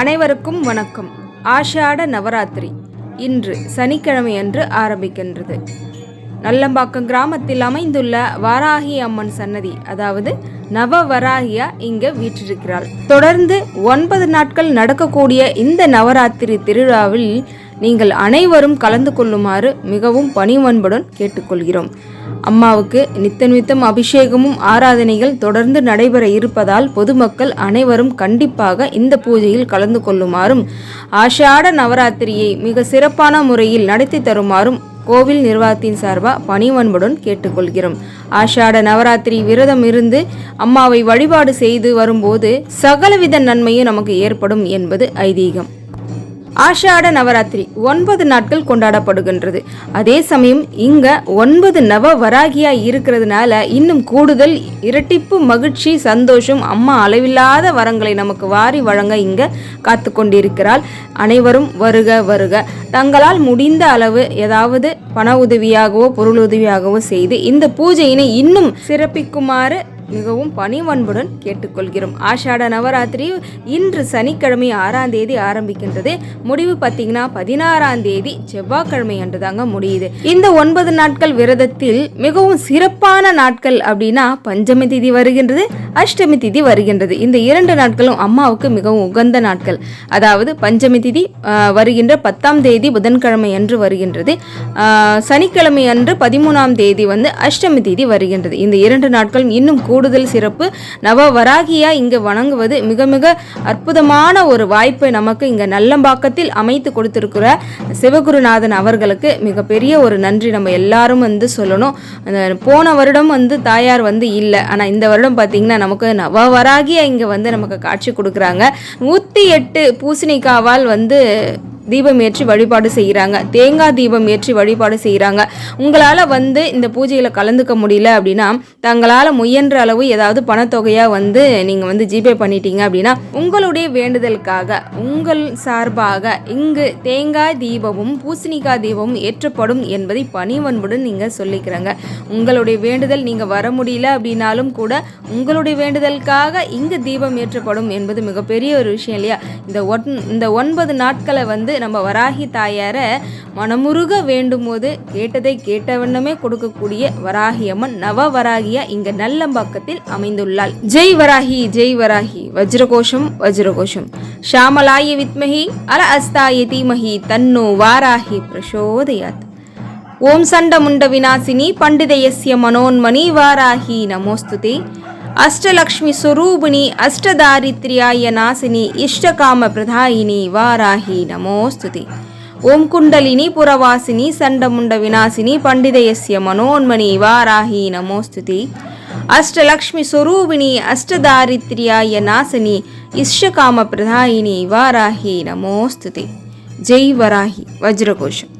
அனைவருக்கும் வணக்கம். ஆஷாட நவராத்திரி இன்று சனிக்கிழமை அன்று ஆரம்பிக்கின்றது. நல்லம்பாக்கம் கிராமத்தில் அமைந்துள்ள வாராகி அம்மன் சன்னதி அதாவது நவ வராகியா இங்கு வீற்றிருக்கிறாள். தொடர்ந்து ஒன்பது நாட்கள் நடக்கக்கூடிய இந்த நவராத்திரி திருவிழாவில் நீங்கள் அனைவரும் கலந்து கொள்ளுமாறு மிகவும் பணிவன்புடன் கேட்டுக்கொள்கிறோம். அம்மாவுக்கு நித்த நித்தம் அபிஷேகமும் ஆராதனைகள் தொடர்ந்து நடைபெற இருப்பதால் பொதுமக்கள் அனைவரும் கண்டிப்பாக இந்த பூஜையில் கலந்து கொள்ளுமாறும் ஆஷாட நவராத்திரியை மிக சிறப்பான முறையில் நடத்தி தருமாறும் கோவில் நிர்வாகத்தின் சார்பாக பணிவன்புடன் கேட்டுக்கொள்கிறோம். ஆஷாட நவராத்திரி விரதம் இருந்து அம்மாவை வழிபாடு செய்து வரும்போது சகலவித நன்மையும் நமக்கு ஏற்படும் என்பது ஐதீகம். ஆஷாட நவராத்திரி ஒன்பது நாட்கள் கொண்டாடப்படுகின்றது. அதே சமயம் இங்க ஒன்பது நவ வராகியா இருக்கிறதுனால இன்னும் கூடுதல் இரட்டிப்பு மகிழ்ச்சி சந்தோஷம் அம்மா அளவில்லாத வரங்களை நமக்கு வாரி வழங்க இங்க காத்து கொண்டிருக்கிறாள். அனைவரும் வருக வருக. தங்களால் முடிந்த அளவு ஏதாவது பண உதவியாகவோ பொருள் உதவியாகவோ செய்து இந்த பூஜையினை இன்னும் சிறப்பிக்குமாறு மிகவும் பணிவன்புடன் கேட்டுக்கொள்கிறோம். ஆஷாட நவராத்திரி இன்று சனிக்கிழமை ஆறாம் தேதி ஆரம்பிக்கின்றது. முடிவு பார்த்தீங்கன்னா பதினாறாம் தேதி செவ்வாய்க்கிழமை அன்று தாங்க முடியுது. இந்த ஒன்பது நாட்கள் விரதத்தில் மிகவும் சிறப்பான நாட்கள் அப்படின்னா பஞ்சமி திதி வருகின்றது அஷ்டமி திதி வருகின்றது. இந்த இரண்டு நாட்களும் அம்மாவுக்கு மிகவும் உகந்த நாட்கள். அதாவது பஞ்சமி திதி வருகின்ற பத்தாம் தேதி புதன்கிழமை அன்று வருகின்றது. சனிக்கிழமை அன்று பதிமூணாம் தேதி வந்து அஷ்டமி திதி வருகின்றது. இந்த இரண்டு நாட்களும் இன்னும் கூடுதல் சிறப்பு. நவ வராகியா இங்கு வணங்குவது மிக மிக அற்புதமான ஒரு வாய்ப்பை நமக்கு இங்கே நல்லம்பாக்கத்தில் அமைத்து கொடுத்திருக்கிற சிவகுருநாதன் அவர்களுக்கு மிகப்பெரிய ஒரு நன்றி. நம்ம எல்லாரும் வந்து சொல்லணும். அந்த போன வருடம் வந்து தாயார் வந்து இல்லை. ஆனால் இந்த வருடம் பார்த்திங்கன்னா நமக்கு நவ வராகியா இங்கே வந்து நமக்கு காட்சி கொடுக்குறாங்க. நூற்றி எட்டு பூசணிக்காவால் வந்து தீபம் ஏற்றி வழிபாடு செய்கிறாங்க. தேங்காய் தீபம் ஏற்றி வழிபாடு செய்கிறாங்க. உங்களால் வந்து இந்த பூஜையில் கலந்துக்க முடியல அப்படின்னா தங்களால் முயன்ற அளவு ஏதாவது பணத்தொகையாக வந்து நீங்கள் வந்து ஜிபே பண்ணிட்டீங்க அப்படின்னா உங்களுடைய வேண்டுதலுக்காக உங்கள் சார்பாக இங்கு தேங்காய் தீபமும் பூசணிக்காய் தீபமும் ஏற்றப்படும் என்பதை பணிவன்புடன் நீங்கள் சொல்லிக்கிறங்க. உங்களுடைய வேண்டுதல் நீங்கள் வர முடியல அப்படின்னாலும் கூட உங்களுடைய வேண்டுதலுக்காக இங்கு தீபம் ஏற்றப்படும் என்பது மிகப்பெரிய ஒரு விஷயம் இல்லையா? இந்த ஒன் இந்த ஒன்பது நாட்களை வந்து நம்ம வராகி தாயாரை மனமுருக வேண்டும் போது கேட்டதை கேட்ட வண்ணமே கொடுக்கக்கூடிய வராகி அம்மன் நவ வராகியா இங்க நல்லம்பாக்கத்தில் அமைந்துள்ளாள். ஜெய் வராகி ஜெய் வராகி. வஜ்ரகோஷம் வஜ்ரகோஷம். ஷாமலாய வித்மஹி அல அஸ்தாய தீமஹி தன்னோ வாராகி பிரசோதயாத். ஓம் சண்ட முண்ட விநாசினி பண்டிதயசிய மனோன்மணி வாராகி நமோஸ்துதே. அஷ்டலக்ஷ்மி சுரூபிணி அஷ்டதாரித்ரியாய நாசினி இஷ்டகாம பிரதாயினி வாராகி நமோஸ்துதி. ஓம் குண்டலினி புறவாசினி சண்டமுண்ட விநாசினி பண்டிதயசிய மனோன்மணி வாராகி நமோஸ்துதி. அஷ்டலக்ஷ்மி சுரூபிணி அஷ்டதாரித்ரியாய நாசினி இஷ்டகாம பிரதாயினி வாராகி நமோஸ்துதி. ஜெய் வராகி வஜ்ரகோஷம்.